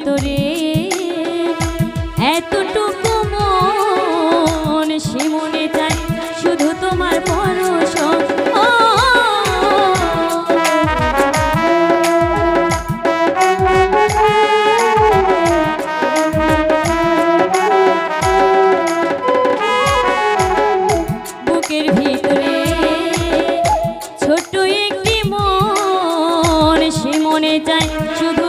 ভেতরে। এতটুকু মন সিমনে চাই শুধু তোমার পরশ বুকের ভিতরে একটি মন চাই শুধু